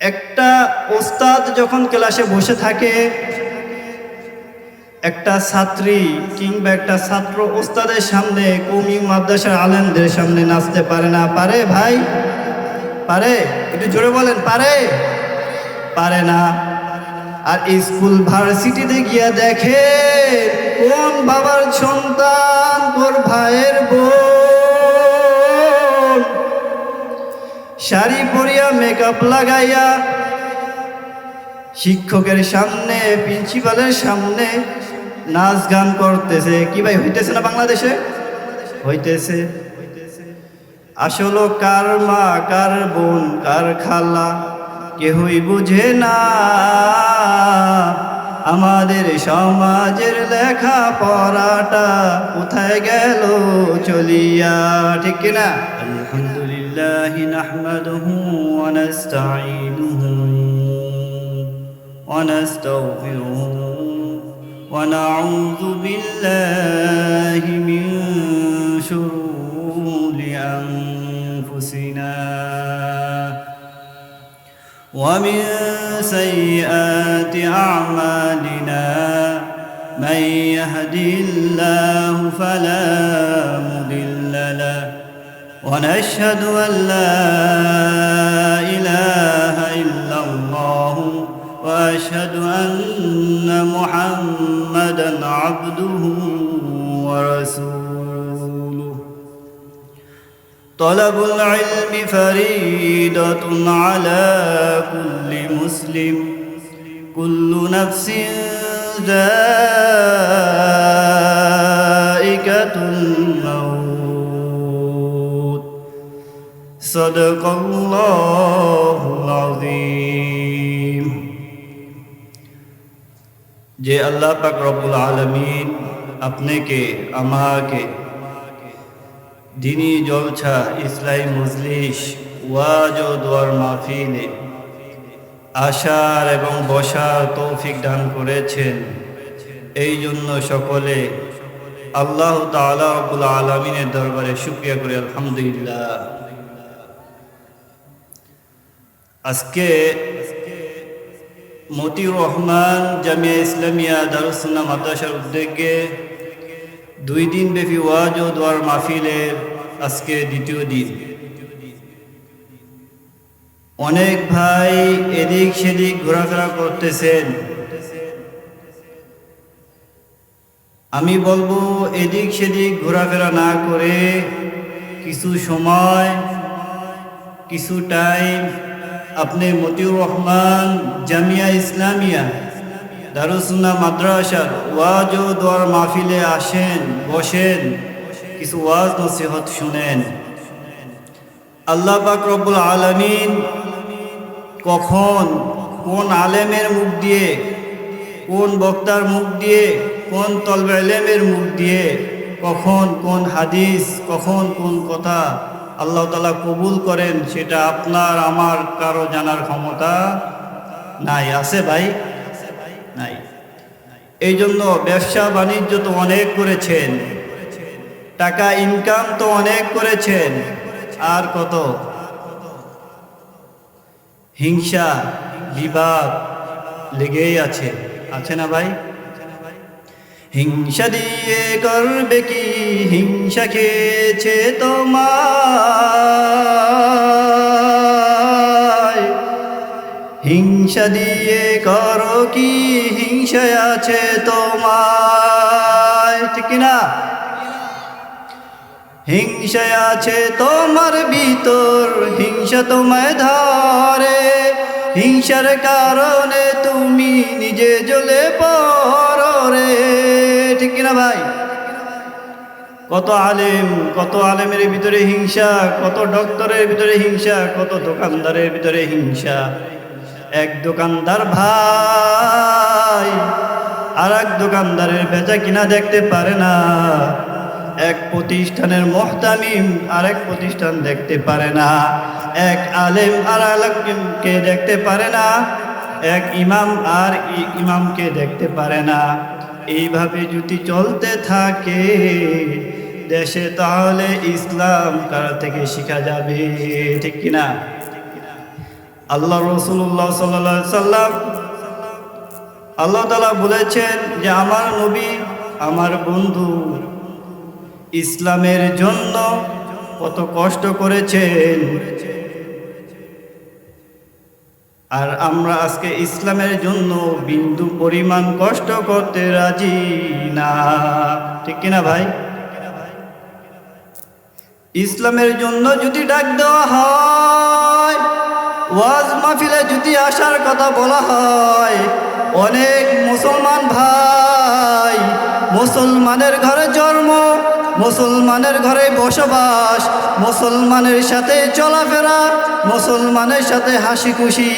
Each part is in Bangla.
একটা ওস্তাদ যখন ক্লাসে বসে থাকে, একটা ছাত্রী কিংবা একটা ছাত্র ওস্তাদের সামনে কমি মাদ্রাসার আলেমদের সামনে নাচতে পারে না। পারে ভাই? পারে? একটু জোরে বলেন, পারে? পারে না। আর স্কুল ভার্সিটিতে গিয়া দেখে কোন বাবার সন্তান তোর ভাইয়ের বোন শাড়ি পরিয়া মেকআপ লাগাইয়া শিক্ষকের সামনে প্রিন্সিপালের সামনে নাচ গান করতেছে। কি ভাই, হইতেছে না বাংলাদেশে? হইতেছে। আসলো কার মা, কার বোন, কার খালা, কেহই বুঝে না। আমাদের সমাজের লেখা পড়াটা কোথায় গেল চলিয়া, ঠিক কিনা? الله نحمده ونستعينه ونستغفره ونعوذ بالله من شرور أنفسنا ومن سيئات أعمالنا من يهدي الله فلا ونشهد أن لا إله إلا الله وأشهد أن محمدا عبده ورسوله. طلب العلم فريده على كل مسلم. كل نفس ذائقة صدق الله العظيم যে আল্লাহ পাক রব্বুল আলমিন আপনাকে আমাকে দিনী জলছা ইসলাই মজলিস ওয়াজ ও দোয়ার মাহফিলে আসার এবং বসার তৌফিক দান করেছেন এই জন্য সকলে আল্লাহ তালা রব্বুল আলমিনের দরবারে শুক্রিয়া করে আলহামদুলিল্লাহ আজকে মতিউর রহমান জামিয়া ইসলামিয়া দারুসুন্না মাদ্রাসার উদ্যোগে দুই দিন ব্যাপী ওয়াজ ও দোয়ার মাহফিলের আজকে দ্বিতীয় দিন। অনেক ভাই এদিক সেদিক ঘোরাফেরা করতেছেন। আমি বলব এদিক সেদিক ঘোরাফেরা না করে কিছু সময়, কিছু টাইম আপনি মতিউর রহমান জামিয়া ইসলামিয়া দারুসুন্না মাদ্রাসার ওয়াজ ও দোয়ার মাহফিলে আসেন, বসেন। কিছু ওয়াজ নসিহত শুনেন। আল্লাহ পাক রব্বুল আলমিন কখন কোন আলেমের মুখ দিয়ে, কোন বক্তার মুখ দিয়ে, কোন তলবে আলেমের মুখ দিয়ে, কখন কোন হাদিস, কখন কোন কথা আল্লাহ তালা কবুল করেন, সেটা আপনার, আমার কারও জানার ক্ষমতা নাই। আছে ভাই? নাই। এই জন্য ব্যবসা বাণিজ্য তো অনেক করেছেন, টাকা ইনকাম তো অনেক করেছেন, আর কত? হিংসা, বিবাদ লেগেই আছে। আছে না ভাই? হিংসা দিয়ে করবে কি? হিংসা খেয়েছে তোমার হিংসা দিয়ে করো কি? হিংসায় আছে তোমার ঠিক না? হিংসায় আছে তোমার ভিতর, হিংসা তোমায় ধরে। হিংসার কারণে তুমি নিজে জ্বলে পড়ো রে ঠিক না ভাই? কত আলেম, কত আলেমের ভিতরে হিংসা, কত ডক্টরের ভিতরে হিংসা, কত দোকানদারের ভিতরে হিংসা। এক দোকানদার ভাই আর এক দোকানদারের বেচা কিনা দেখতে পারে না। এক প্রতিষ্ঠানের মহতামিম আর এক প্রতিষ্ঠান দেখতে পারে না। এক আলেম আর আলেমকে দেখতে পারে না। এক ইমাম আর ইমামকে দেখতে পারে না। এইভাবে যদি চলতে থাকে, দেশে তাহলে ইসলাম কার থেকে শেখা যাবে? ঠিক কিনা আল্লাহ রসুল্লাহ সাল্লা সাল্লাম আল্লাহ তালা বলেছেন যে, আমার নবী, আমার বন্ধু ইসলামের জন্য কত কষ্ট করেছেন। আর আমরা আজকে ইসলামের জন্য বিন্দু পরিমাণ কষ্ট করতে রাজি না। ঠিক কিনা ভাই? ইসলামের জন্য যদি ডাক দেওয়া হয়, ওয়াজ মাহফিলে যদি আসার কথা বলা হয়, অনেক মুসলমান ভাই মুসলমানের ঘরে জন্ম মুসলমানের ঘরে বসবাস, মুসলমানের সাথে চলাফেরা, মুসলমানের সাথে হাসি খুশি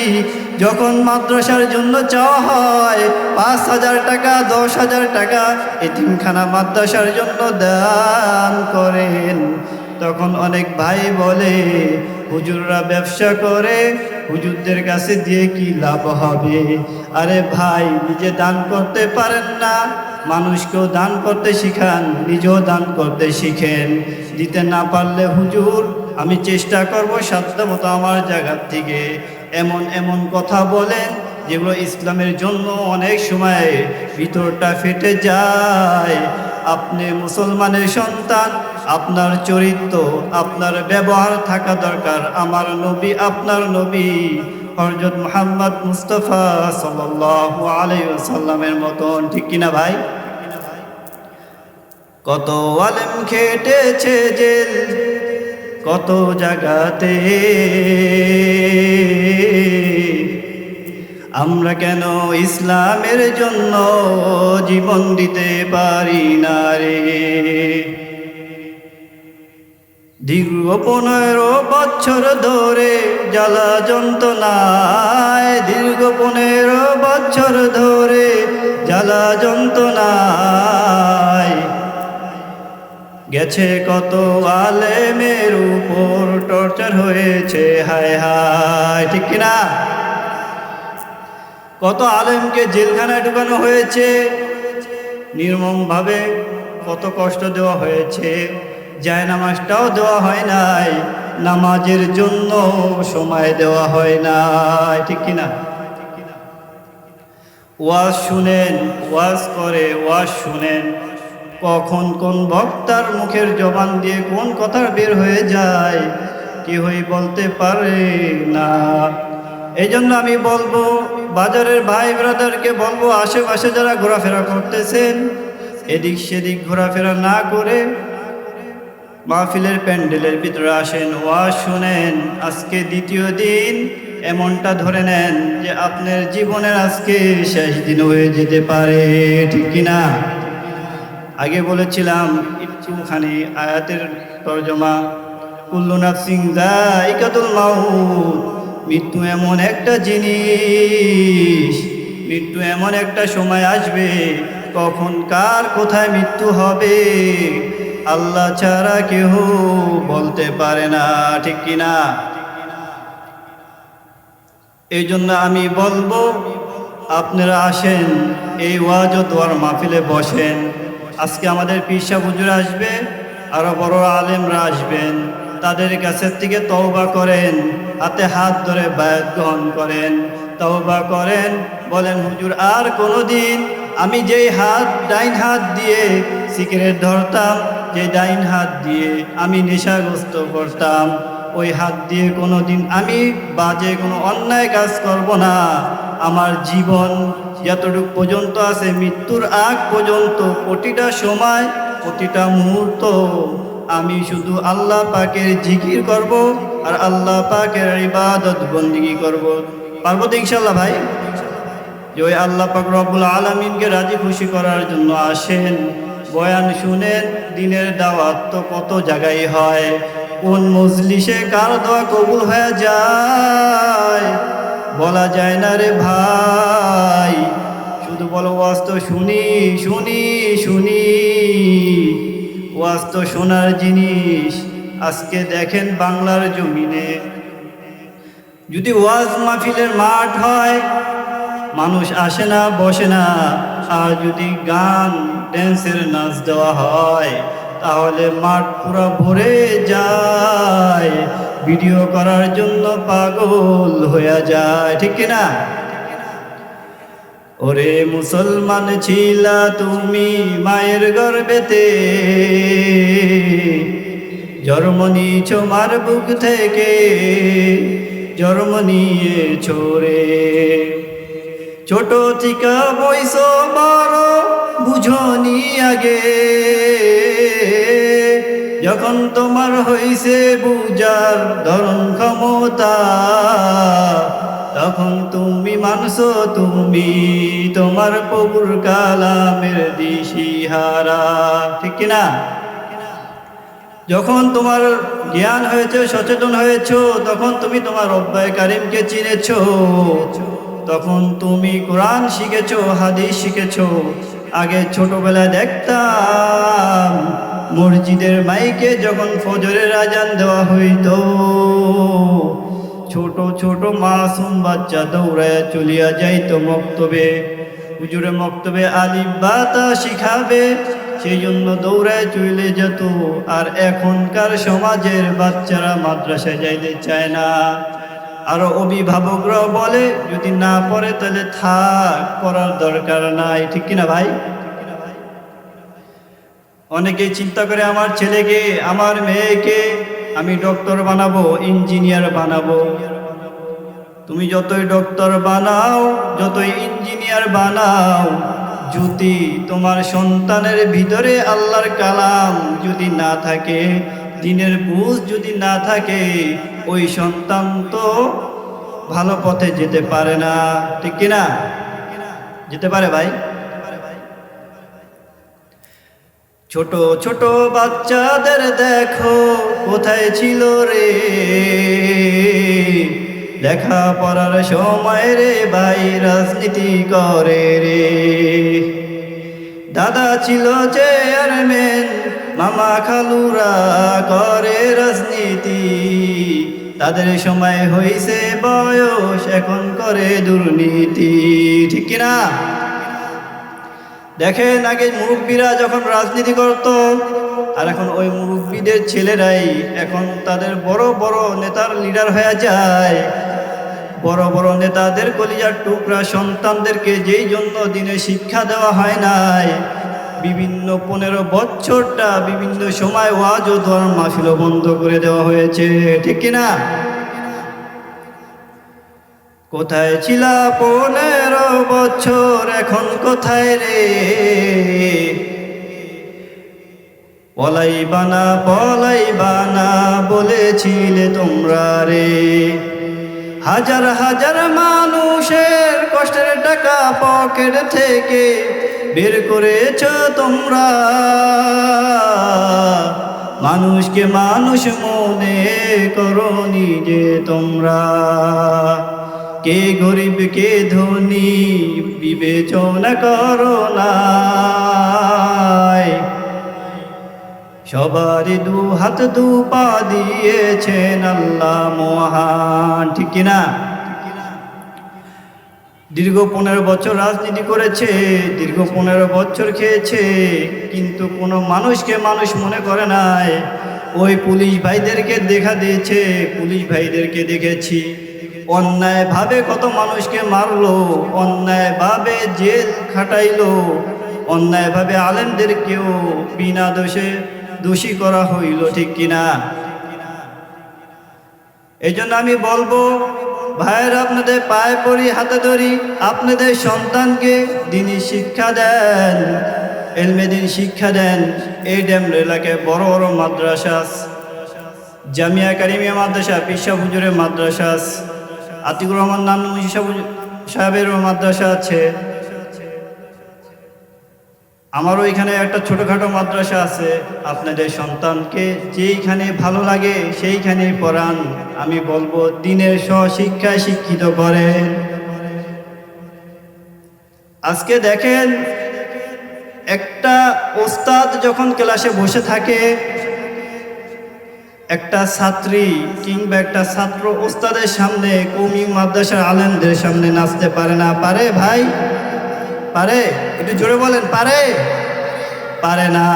যখন মাদ্রাসার জন্য চাওয়া হয়, পাঁচ হাজার টাকা, দশ হাজার টাকা, এতিমখানা মাদ্রাসার জন্য দান করেন। তখন অনেক ভাই বলে, হুজুররা ব্যবসা করে হুজুরদের কাছে দিয়ে কি লাভ হবে? আরে ভাই, নিজে দান করতে পারেন না। মানুষকেও দান করতে শিখান, নিজেও দান করতে শিখেন। দিতে না পারলে হুজুর, আমি চেষ্টা করব সাধ্য মতো আমার জায়গার থেকে। এমন এমন কথা বলেন, যেগুলো ইসলামের জন্য অনেক সময় ভিতরটা ফেটে যায়। আপনি মুসলমানের সন্তান আপনার চরিত্র, আপনার ব্যবহার থাকা দরকার। আমার নবী, আপনার নবী হরজত মোহাম্মদ মুস্তফা সাল্লাহ আলাইসাল্লামের মতন। ঠিক কিনা ভাই? কত আলেম খেটেছে জেল, কত জায়গাতে আমরা কেন ইসলামের জন্য জীবন দিতে পারি না রে? দীর্ঘ পনেরো বছর ধরে জ্বালা যন্ত্রণায়, দীর্ঘ পনেরো বছর ধরে জ্বালা যন্ত্রণায়। গেছে কত আলেমের উপর টর্চার হয়েছে, হায় হায়, ঠিক কিনা? কত আলেমকে জেলখানায় ঢুকানো হয়েছে, নির্মমভাবে কত কষ্ট দেওয়া হয়েছে। যায় নামাজটাও দেওয়া হয় নাই, নামাজের জন্য সময় দেওয়া হয় নাই, ঠিক কিনা ওয়াজ শুনেন, ওয়াজ করে, ওয়াজ শুনেন। কখন কোন বক্তার মুখের জবান দিয়ে কোন কথা বের হয়ে যায় কেউই বলতে পারে না। এই জন্য আমি বলব, বাজারের ভাই ব্রাদারকে বলব, আশেপাশে যারা ঘোরাফেরা করতেছেন, এদিক সেদিক ঘোরাফেরা না করে মাহফিলের প্যান্ডেলের ভিতরে আসেন। ওয়াজ শুনেন, আজকে দ্বিতীয় দিন। এমনটা ধরে নেন যে আপনার জীবনের আজকে শেষ দিন হয়ে যেতে পারে, ঠিক কিনা আগে বলেছিলাম একটুখানি আয়াতের তর্জমা কুল্লুনাথ সিং দাইকাতুল মাউত, মৃত্যু এমন একটা জিনিস, মৃত্যু এমন একটা সময় আসবে, কখন কার কোথায় মৃত্যু হবে আল্লাহ ছাড়া কেহ বলতে পারে না, ঠিক কিনা এই জন্য আমি বলব, আপনারা আসেন, এই ওয়াজ দোয়ার মাহফিলে বসেন। আজকে আমাদের পিসা হুজুর আসবে, আরও বড় আলেমরা আসবেন। তাদের কাছের থেকে তওবা করেন, হাতে হাত ধরে বায়াত গ্রহণ করেন। তওবা করেন, বলেন, হুজুর, আর কোনোদিন আমি যেই হাত, ডাইন হাত দিয়ে সিগারেট ধরতাম, যে ডাইন হাত দিয়ে আমি নেশাগ্রস্ত করতাম, ওই হাত দিয়ে কোনো দিন আমি বাজে কোনো অন্যায় কাজ করব না। আমার জীবন যতটুকু পর্যন্ত আছে, মৃত্যুর আগ পর্যন্ত, প্রতিটা সময়, প্রতিটা মুহূর্ত আমি শুধু আল্লাহ পাকের জিকির করব আর আল্লাহ পাকের ইবাদত বন্দিগি করব। পারব তো ইনশাল্লাহ ভাই? যে ওই আল্লাহ পাক রব্বুল আলমিনকে রাজি খুশি করার জন্য আসেন। বয়ান শুনে দিনের দাওয়াত তো কত জায়গায় হয়। কোন মজলিসে কার দোয়া কবুল হয়ে যায়? বলা যায় না রে ভাই। শুধু বলো, ওয়াজ তো শুনি শুনি শুনি। ওয়াজ তো শোনার জিনিস। আজকে দেখেন বাংলার জমিনে। যদি ওয়াজ মাহফিলের মাঠ হয়, মানুষ আসে না, বসে না। আর যদি গান ড্যান্সের নাচ দেওয়া হয়, তাহলে মাঠ পুরো ভরে যায়। ভিডিও করার জন্য পাগল হয়ে যায়, ঠিক কিনা? ওরে মুসলমান ছিলা তুমি মায়ের গর্বেতে। জন্ম নিয়েছ মার বুক থেকে, জন্ম নিয়ে ছোরে ছোট চিকা বয়স বড় বুঝনি আগে। যখন তোমার হইছে বুজার ধরন ক্ষমতা, তখন তুমি মানস তুমি তোমার প্রভুর কালামের দিশিহারা। ঠিক কিনা? যখন তোমার জ্ঞান হয়েছে, সচেতন হয়েছ, তখন তুমি তোমার অব্যয় কারিমকে চিনেছ। তখন তুমি কোরআন শিখেছ, হাদিস শিখেছ। আগে ছোটবেলায় দেখতাম, মসজিদের মাইকে যখন ফজরের আজান দেওয়া হইতো, ছোট ছোট মাসুম বাচ্চা দৌড়ায় চলিয়া যাইতো মক্তবে। হুজুরে মক্তবে আলিফ বাতা শিখাবে সেই জন্য দৌড়ায় চলে যেত। আর এখনকার সমাজের বাচ্চারা মাদ্রাসায় যাইতে চায় না। আরও অভিভাবকরা বলে, যদি না পড়ে তাহলে থাক, পড়ার দরকার নাই। ঠিক কিনা ভাই? অনেকে চিন্তা করে, আমার ছেলেকে, আমার মেয়েকে আমি ডক্টর বানাবো, ইঞ্জিনিয়ার বানাবো। তুমি যতই ডক্টর বানাও, যতই ইঞ্জিনিয়ার বানাও, যদি তোমার সন্তানের ভিতরে আল্লাহর কালাম যদি না থাকে দিনের বুঝ যদি না থাকে, ওই সন্তান তো ভালো পথে যেতে পারে না। ঠিক কিনা? যেতে পারে ভাই? ছোট ছোট বাচ্চাদের দেখো, কোথায় ছিল রে? লেখা পড়ার সময় রে ভাই, রাজনীতি করে রে। দাদা ছিল চেয়ারম্যান, মামা খালুরা করে রাজনীতি। তাদের সময় হয়েছে বয়স, এখন করে দুর্নীতি। ঠিক কিনা? দেখেন, আগে মুরব্বীরা যখন রাজনীতি করত, আর এখন ওই মুরব্বীদের ছেলেরাই এখন তাদের বড় বড় নেতার লিডার হয়ে যায়। বড় বড় নেতাদের কলিজার টুকরা সন্তানদেরকে যেই জন্য দিনে শিক্ষা দেওয়া হয় নাই, বিভিন্ন পনেরো বছরটা বিভিন্ন সময় ওয়াজ ও ধর্ম মাহফিল বন্ধ করে দেওয়া হয়েছে, ঠিক কিনা কোথায় ছিলা পনেরো বছর, এখন কোথায় রে? পলাই বানা পলাই বানা বলেছিলে তোমরা রে। হাজার হাজার মানুষের কষ্টের টাকা পকেট থেকে বের করেছ তোমরা। মানুষকে মানুষ মনে করো নিজে তোমরা। কে গরিব, কে ধনী, বিবেচনা করো না সবারই দু হাত দু পা দিয়েছেন আল্লাহ মহান, ঠিক না দীর্ঘ পনেরো বছর রাজনীতি করেছে, দীর্ঘ পনেরো বছর খেয়েছে, কিন্তু কোনো মানুষকে মানুষ মনে করে নাই, ওই পুলিশ ভাইদেরকে দেখা দিয়েছে, পুলিশ ভাইদেরকে দেখেছি। অন্যায়ভাবে কত মানুষকে মারলো, অন্যায়ভাবে জেল খাটাইলো, অন্যায়ভাবে আলেমদেরকেও বিনা দোষে দোষী করা হইল, ঠিক কিনা? এই জন্য আমি বলব, ভাইয়ের, আপনাদের পায়ে পড়ি, হাতে ধরি, আপনাদের সন্তানকে দিনই শিক্ষা দেন এলমেদিন শিক্ষা দেন। এই ড্যাম এলাকায় বড় বড় মাদ্রাসা জামিয়া কারিমিয়া মাদ্রাসা, পিসা হুজুরের মাদ্রাসা আতিকুর রহমান নাম সাহেবের মাদ্রাসা আছে। আমারও এখানে একটা ছোটোখাটো মাদ্রাসা আছে। আপনাদের সন্তানকে যেইখানে ভালো লাগে সেইখানে পড়ান। আমি বলব, দিনের সহশিক্ষায় শিক্ষিত করেন। আজকে দেখেন, একটা ওস্তাদ যখন ক্লাসে বসে থাকে, একটা ছাত্রী কিংবা একটা ছাত্র ওস্তাদের সামনে কৌমি মাদ্রাসার আলেমদের সামনে নাচতে পারে না। পারে ভাই? পারে? একটু জোরে বলেন, পারে? পারে না।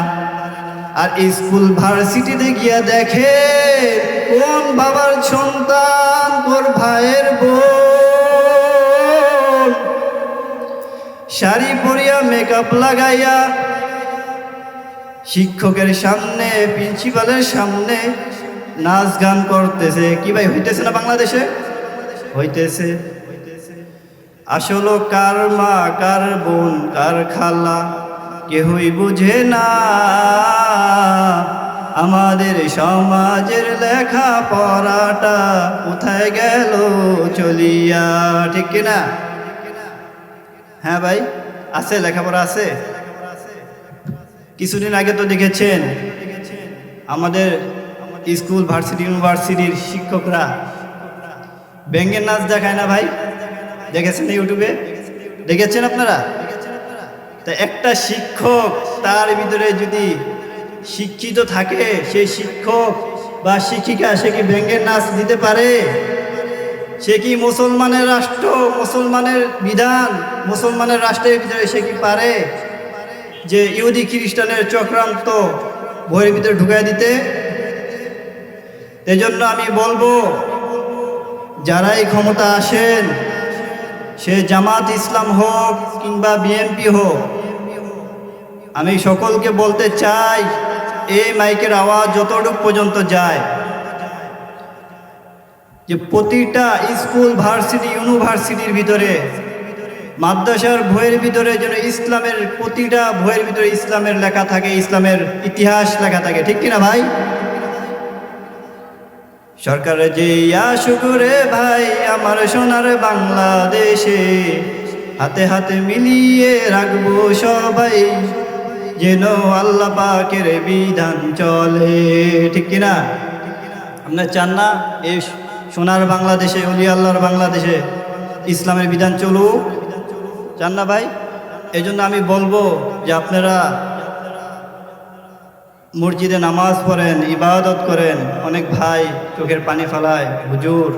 আর স্কুল ভার্সিটিতে গিয়া দেখে, কোন বাবার সন্তান তোর ভাইয়ের বোন? শাড়ি পরিয়া মেকআপ লাগাইয়া শিক্ষকের সামনে প্রিন্সিপালের সামনে নাচ গান করতেছে। কি ভাই, হইতেছে না বাংলাদেশে? হইতেছে। আসলো কার মা, কার বোন, কার খালা, কেহই বুঝে না। আমাদের সমাজের লেখা পড়াটা কোথায় গেল চলিয়া, ঠিক কিনা? হ্যাঁ ভাই, আছে, লেখাপড়া আছে? কিছুদিন আগে তো দেখেছেন, আমাদের স্কুল, ভার্সিটি, ইউনিভার্সিটির শিক্ষকরা ব্যাঙ্গের নাচ দেখায় না ভাই? দেখেছেন ইউটিউবে? দেখেছেন আপনারা? তা একটা শিক্ষক তার ভিতরে যদি শিক্ষিত থাকে, সেই শিক্ষক বা শিক্ষিকা সে কি ব্যাঙ্গের নাচ দিতে পারে? সে কি মুসলমানের রাষ্ট্র, মুসলমানের বিধান, মুসলমানের রাষ্ট্রের ভিতরে সে কি পারে? যে ইহুদি খ্রিস্টানের চক্রান্ত বইয়ের ভিতরে ঢুকাই দিতে? এজন্য আমি বলব, যারাই ক্ষমতা আসেন সে জামাত ইসলাম হোক কিংবা বিএনপি হোক, আমি সকলকে বলতে চাই, এই মাইকের আওয়াজ যতটুকু পর্যন্ত যায়, যে প্রতিটা স্কুল, ভার্সিটি, ইউনিভার্সিটির ভিতরে, মাদ্রাসার বইয়ের ভিতরে যেন ইসলামের, প্রতিটা বইয়ের ভিতরে ইসলামের লেখা থাকে, ইসলামের ইতিহাস লেখা থাকে, ঠিক কিনা ভাই? সরকারের যে শুকুরে ভাই, আমার সোনার বাংলাদেশে হাতে হাতে মিলিয়ে রাখব সবাই, যেন আল্লাহ পাকের বিধান চলে। ঠিক কিনা? আপনার চান না এই সোনার বাংলাদেশে, অলি আল্লাহর বাংলাদেশে ইসলামের বিধান চলুক? চান না ভাই? এই জন্য আমি বলব যে আপনারা মসজিদে নামাজ পড়েন, ইবাদত করেন, অনেক ভাই চোখের পানি ফেলায়, হুজুর,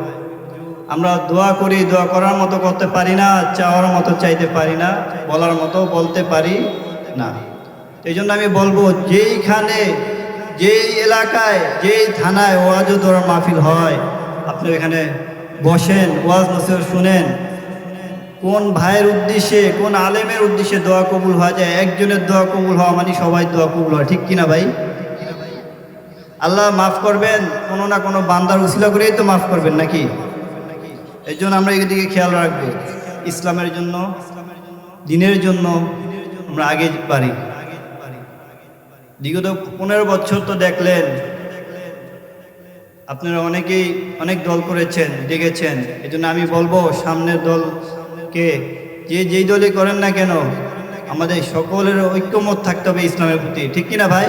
আমরা দোয়া করি, দোয়া করার মতো করতে পারি না, চাওয়ার মতো চাইতে পারি না, বলার মতো বলতে পারি না। এই জন্য আমি বলব, যেইখানে, যেই এলাকায়, যেই থানায় ওয়াজ দোয়ার মাহফিল হয়, আপনি এখানে বসেন, ওয়াজ নসিহত শুনেন। কোন ভাইয়ের উদ্দেশ্যে, কোন আলেমের উদ্দেশ্যে দোয়া কবুল হওয়া যায়, একজনের দোয়া কবুল হওয়া মানে সবাই দোয়া কবুল হয়, ঠিক কিনা ভাই? আল্লাহ মাফ করবেন, কোনো না কোনো বান্দার উসিলা করেই তো মাফ করবেন নাকি? এই জন্য আমরা এদিকে খেয়াল রাখব, ইসলামের জন্য, দিনের জন্য আমরা আগে পারি। বিগত পনেরো বছর তো দেখলেন, আপনারা অনেকেই অনেক দল করেছেন, দেখেছেন। এই জন্য আমি বলব, সামনের দলকে যে যেই দলই করেন না কেন, আমাদের সকলের ঐক্যমত থাকতে হবে ইসলামের প্রতি। ঠিক কিনা ভাই?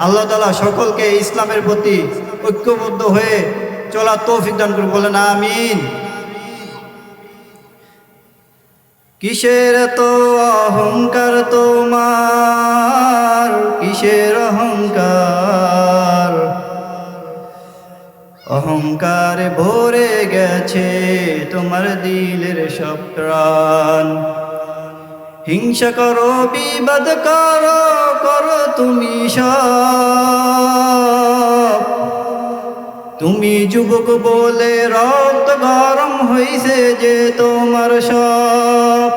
আল্লাহ তালা সকলকে ইসলামের প্রতি ঐক্যবদ্ধ হয়ে চলা তৌফিক দান করে বলেন আমিন। কিসের তো অহংকার তোমার? কিসের অহংকার? অহংকারে ভরে গেছে তোমার দিলের সব প্রাণ। হিংসা করো, বিবাদ করো করো তুমি সব। তুমি যুবক বলে রক্ত গরম হইছে যে তোমার সব।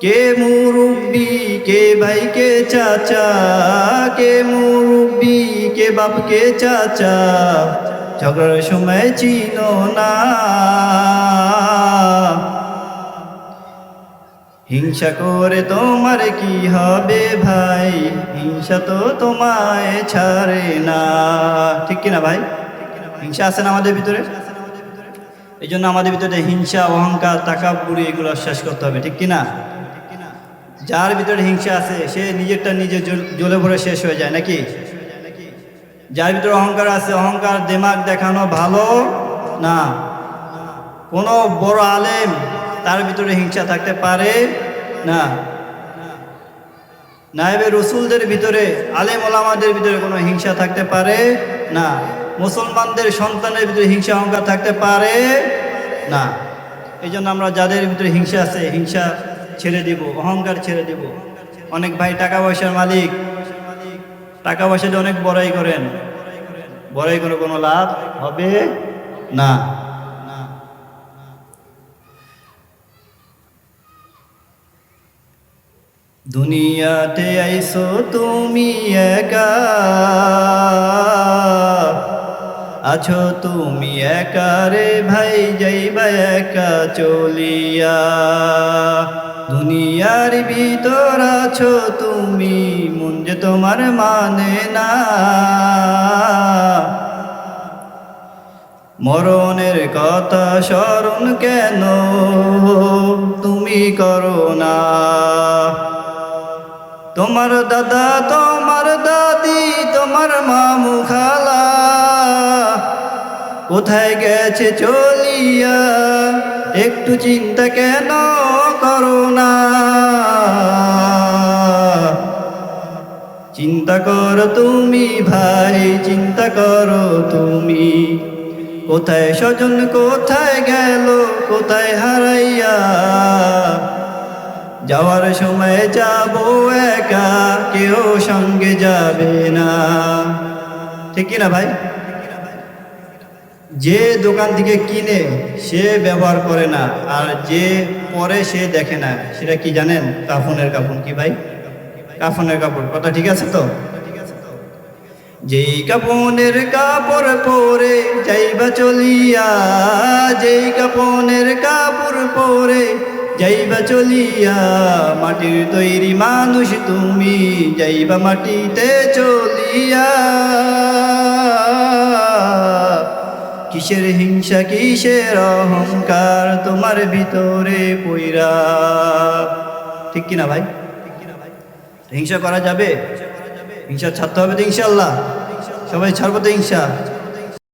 কে মুরব্বি, কে ভাই, কে চাচা, কে মুরব্বি, কে বাপ, কে চাচা, ঝগড়ার সময় চিনো না। হিংসা করে তোমার কি হবে ভাই? হিংসা তো তোমায় ছাড়ে না। ঠিক কিনা ভাই? হিংসা আছে না আমাদের ভিতরে? এই জন্য আমাদের ভিতরে হিংসা, অহংকার টাকা বুড়ি এগুলো শেষ করতে হবে, ঠিক কিনা? যার ভিতরে হিংসা আছে, সে নিজেরটা নিজে জ্বলে ভরে শেষ হয়ে যায়, নাকি? যার ভিতরে অহংকার আছে, অহংকার, দিমাগ দেখানো ভালো না। কোনো বড় আলেম তার ভিতরে হিংসা থাকতে পারে না। নায়েবে রসুলদের ভিতরে, আলেম ওলামাদের ভিতরে কোনো হিংসা থাকতে পারে না। মুসলমানদের সন্তানের ভিতরে হিংসা অহংকার থাকতে পারে না। এই জন্য আমরা যাদের ভিতরে হিংসা আছে, হিংসা ছেড়ে দিব, অহংকার ছেড়ে দিব। অনেক ভাই টাকা পয়সার মালিক টাকা পয়সা দিয়ে অনেক বড়াই করেন। বড়াই করে কোনো লাভ হবে না। দুনিয়াতে আইসো তুমি একা। আছো তুমি একা রে ভাই যাইবা একা চলিয়া। দুনিয়ার ভিতর আছো তুমি, মন যে তোমার মানে না। মরণের কথা স্মরণ কেন তুমি করো না? তোমার দাদা, তোমার দাদি, তোমার মামু খালা। কোথায় গেছে চলিয়া? একটু চিন্তা কেন করো না? চিন্তা করো তুমি ভাই, চিন্তা করো তুমি। কোথায় স্বজন, কোথায় গেল, কোথায় হারাইয়া? যাওয়ার সময় যাব একা, কেউ সঙ্গে যাবে না। ঠিক কিনা ভাই? যে দোকান থেকে কিনে সে ব্যবহার করে না, আর যে পরে সে দেখে না, সেটা কি জানেন? কাফনের কাপড় কি ভাই? কাফনের কাপড়, কথা ঠিক আছে তো? যেই কাপনের কাপড় পরে যাইবা চলিয়া, যেই কাপনের কাপড় পরে যাইবা চলিয়া, মাটির তৈরি মানুষ তুমি, যাইবা মাটিতে চলিয়া। কিসের হিংসা, কিসের অহংকার তোমার ভিতরে পইরা? ঠিক কিনা ভাই? হিংসা করা যাবে? হিংসা ছাড়তে হবে তো ইনশাল্লাহ সবাই ছাড়বো তো হিংসা